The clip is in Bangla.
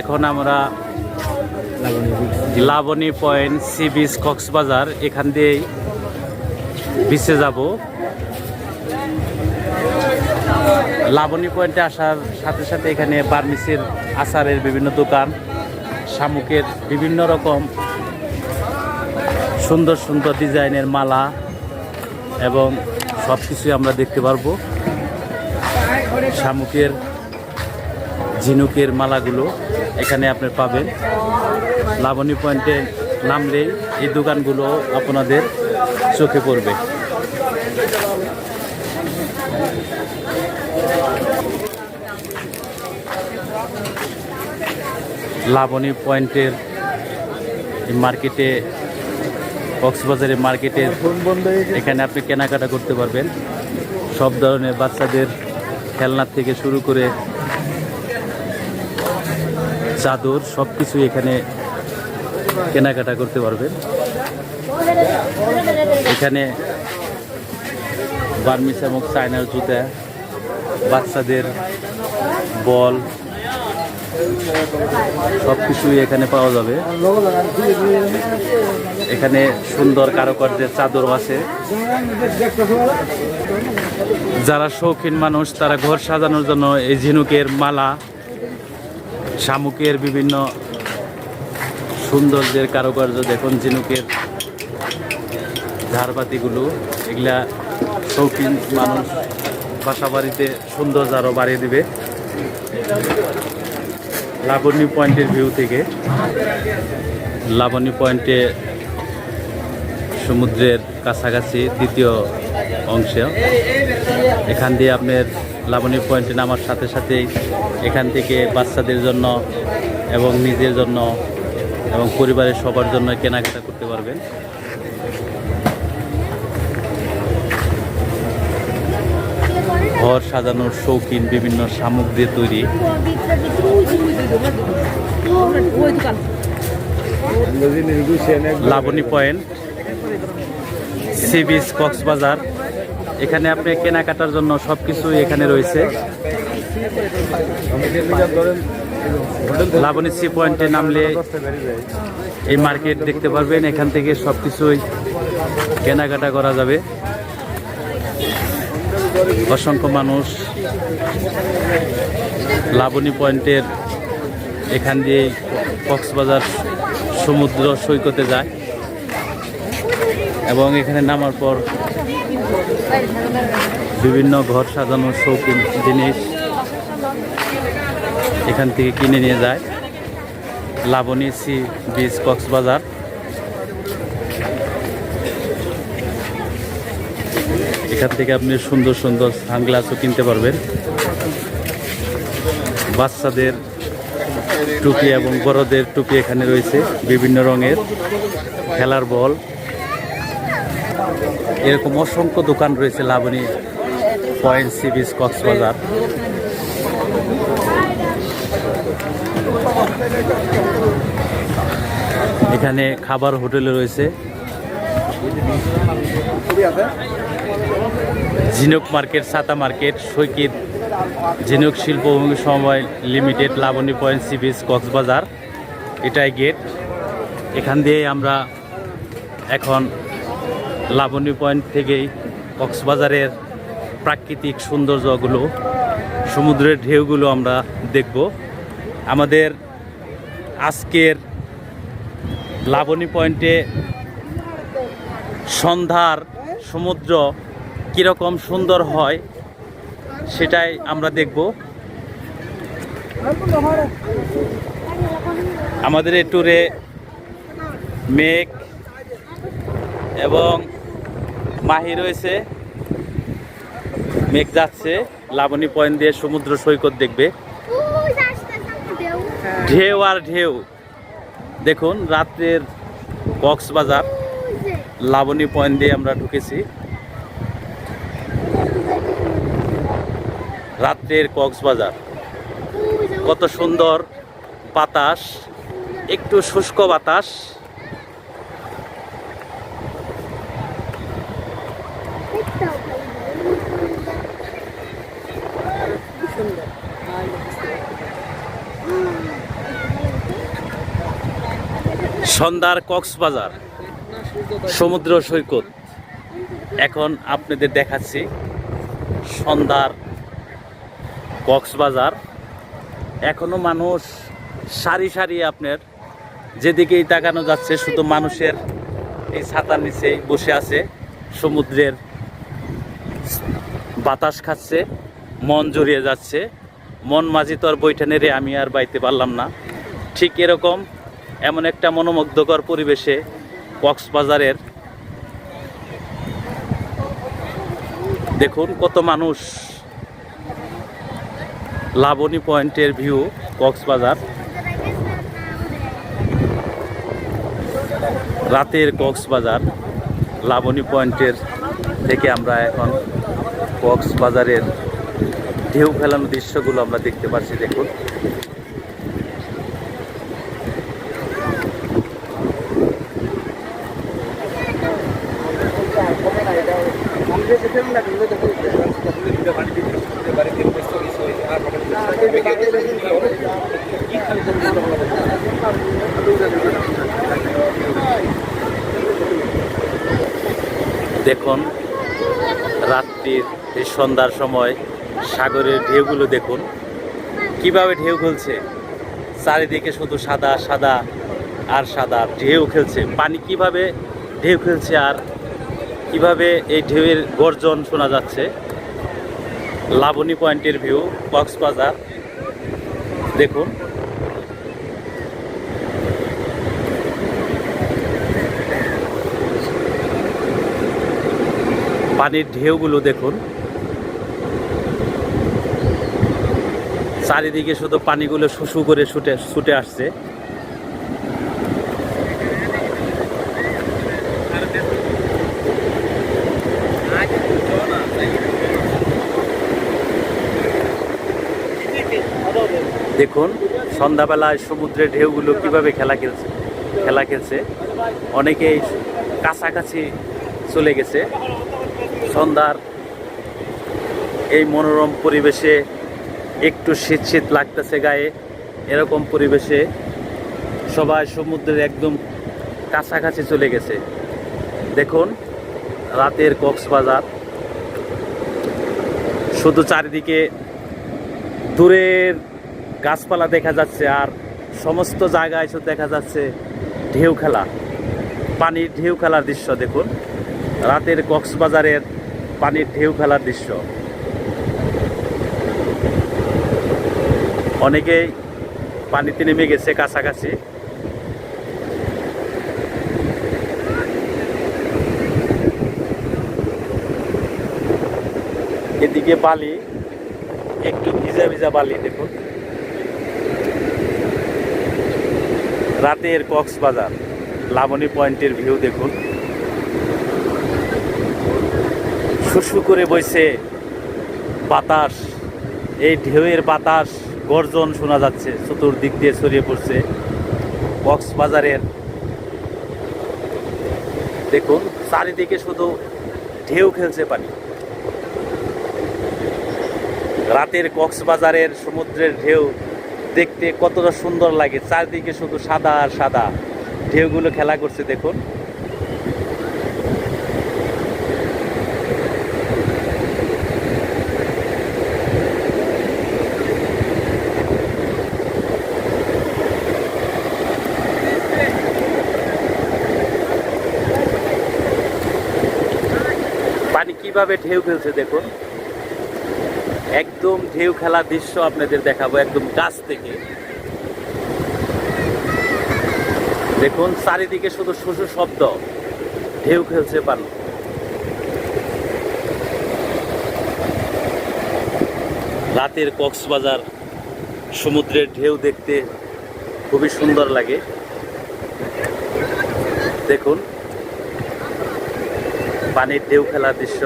এখন আমরা Laboni point, sea beach, Cox's Bazar, এখান দিয়েই বিচে যাব। লাবণী পয়েন্টে আসার সাথে সাথে এখানে বার্মিসের আচারের বিভিন্ন দোকান, শামুকের বিভিন্ন রকম সুন্দর সুন্দর ডিজাইনের মালা এবং সব কিছুই আমরা দেখতে পারব। শামুকের ঝিনুকের মালাগুলো এখানে আপনি পাবেন। লাবণী পয়েন্টে নামলেই এই দোকানগুলো আপনাদের চোখে পড়বে। লাবণী পয়েন্টের মার্কেটে, কক্সবাজারের মার্কেটে এখানে আপনি কেনাকাটা করতে পারবেন। সব ধরনের বাচ্চাদের খেলনার থেকে শুরু করে চাদর সব কিছু এখানে কেনাকাটা করতে পারবেন এখানে বার্মিস এবং চায়নার জুতা, বাচ্চাদের বল সব কিছুই এখানে পাওয়া যাবে। এখানে সুন্দর কারুকার্যের চাদর আছে। যারা শৌখিন মানুষ, তারা ঘর সাজানোর জন্য এই ঝিনুকের মালা শামুকের বিভিন্ন সৌন্দর্যের কারুকার্য দেখুন, ঝিনুকের ঝাড়বাতিগুলো। এগুলা শৌখিন মানুষ বাসা বাড়িতে সৌন্দর্য আরও বাড়িয়ে দিবে। লাবণী পয়েন্টের ভিউ থেকে। লাবণী পয়েন্টে সমুদ্রের কাছাকাছি দ্বিতীয় অংশ। এখান দিয়ে আপনার লাবণী পয়েন্টে নামার সাথে সাথেই এখান থেকে বাচ্চাদের জন্য এবং নিজের জন্য এবং পরিবারের সবার জন্য কেনাকাটা করতে পারবেন। ঘর সাজানোর শৌখিন বিভিন্ন সামগ্রী তৈরি। Laboni point sea beach Cox's Bazar এখানে আপনি কেনাকাটার জন্য সব কিছুই এখানে রয়েছে। লাবণী সি পয়েন্টে নামলে এই মার্কেট দেখতে পারবেন, এখান থেকে সব কিছুই কেনাকাটা করা যাবে। অসংখ্য মানুষ লাবণী পয়েন্টের এখান দিয়ে কক্সবাজার সমুদ্র সৈকতে যায়। এবং এখানে নামার পর বিভিন্ন ঘর সাজানোর শৌখিন জিনিস এখান থেকে কিনে নিয়ে যায়। Laboni sea beach Cox's Bazar. এখান থেকে আপনি সুন্দর সুন্দর সানগ্লাসও কিনতে পারবেন। বাচ্চাদের টুপি এবং বড়দের টুপি এখানে রয়েছে বিভিন্ন রঙের। খেলার বল। এরকম অসংখ্য দোকান রয়েছে Laboni point sea beach Cox's Bazar. এখানে খাবার হোটেলে রয়েছে। ঝিনুক মার্কেট, সাতা market, Saikat Jhinuk Shilpabhumi Samabay limited, Laboni point sea beach Cox's Bazar. এটাই গেট। এখান দিয়ে আমরা এখন লাবণী পয়েন্ট থেকেই কক্সবাজারের প্রাকৃতিক সৌন্দর্যগুলো, সমুদ্রের ঢেউগুলো আমরা দেখব। আমাদের আজকের লাবণী পয়েন্টে সন্ধ্যার সমুদ্র কীরকম সুন্দর হয় সেটাই আমরা দেখব। আমাদের এই ট্যুরে মেঘ এবং মাহি রয়েছে। মেঘ যাচ্ছে। লাবণী পয়েন্ট দিয়ে সমুদ্র সৈকত দেখবে। ঢেউ আর ঢেউ। দেখুন রাত্রের কক্সবাজার। লাবণী পয়েন্ট দিয়ে আমরা ঢুকেছি। রাত্রের কক্সবাজার। কত সুন্দর বাতাস। একটু শুষ্ক বাতাস। সন্ধ্যার কক্সবাজার, সমুদ্র সৈকত। এখন আপনাদের দেখাচ্ছি সন্ধ্যার কক্সবাজার। এখনও মানুষ সারি সারি আপনার যেদিকেই তাকানো যাচ্ছে, শুধু মানুষের এই ছাতার নিচে বসে আছে, সমুদ্রের বাতাস খাচ্ছে, মন জড়িয়ে যাচ্ছে। মন মাঝি তো আর নেড়ে আমি আর বাইতে পারলাম না। ঠিক এরকম এমন একটা মনোমুগ্ধকর পরিবেশে কক্সবাজারের দেখুন কত মানুষ লাবণী পয়েন্টের ভিউ কক্সবাজার। রাতের কক্সবাজার, লাবণী পয়েন্টের থেকে আমরা এখন কক্সবাজারের ঢেউ ফেলানো দৃশ্যগুলো আমরা দেখতে পাচ্ছি, দেখুন। দেখুন, রাত্রির এই সন্ধ্যার সময় সাগরের ঢেউগুলো দেখুন। কীভাবে ঢেউ খেলছে? চারিদিকে শুধু সাদা সাদা আর সাদা ঢেউ খেলছে। পানি কীভাবে ঢেউ খেলছে আর কীভাবে এই ঢেউয়ের গর্জন শোনা যাচ্ছে? লাবণী পয়েন্টের ভিউ, কক্সবাজার। দেখুন। পানির ঢেউগুলো দেখুন। চারিদিকে শুধু পানিগুলো শুশু করে ছুটে ছুটে আসছে। দেখুন, সন্ধ্যাবেলায় সমুদ্রের ঢেউগুলো কীভাবে খেলা খেলছে খেলা খেলছে। অনেকেই কাছাকাছি চলে গেছে। সন্ধ্যার এই মনোরম পরিবেশে একটু শীত শীত লাগতেছে গায়ে, এরকম পরিবেশে সবাই সমুদ্রের একদম কাছাকাছি চলে গেছে। দেখুন, রাতের কক্সবাজার। শুধু চারিদিকে দূরের গাছপালা দেখা যাচ্ছে আর সমস্ত জায়গায় শুধু দেখা যাচ্ছে ঢেউ খেলা। পানির ঢেউ খেলার দৃশ্য দেখুন। রাতের কক্সবাজারের পানির ঢেউ খেলার দৃশ্য। অনেকেই পানিতে নেমে গেছে কাছাকাছি। এদিকে বালি, একটু ভিজা ভিজা বালি দেখুন। রাতের কক্সবাজার, লাবণী পয়েন্টের ভিউ দেখুন। শুশু করে বইছে, বাতাস, এই ঢেউয়ের বাতাস, গর্জন শোনা যাচ্ছে, চতুর্দিক দিয়ে ছড়িয়ে পড়ছে কক্সবাজারের। দেখুন, চারিদিকে শুধু ঢেউ খেলছে পানি। রাতের কক্সবাজারের সমুদ্রের ঢেউ দেখতে কতটা সুন্দর লাগে, চারদিকে শুধু সাদা আর সাদা। ঢেউগুলো খেলা করছে, দেখুন। পানি কীভাবে ঢেউ খেলছে দেখুন। একদম ঢেউ খেলার দৃশ্য আপনাদের দেখাবো একদম কাছ থেকে। দেখুন, চারিদিকে শুধু শুধু শব্দ। ঢেউ খেলছে পানি রাতের কক্সবাজার সমুদ্রের ঢেউ দেখতে খুবই সুন্দর লাগে। দেখুন, পানির ঢেউ খেলার দৃশ্য।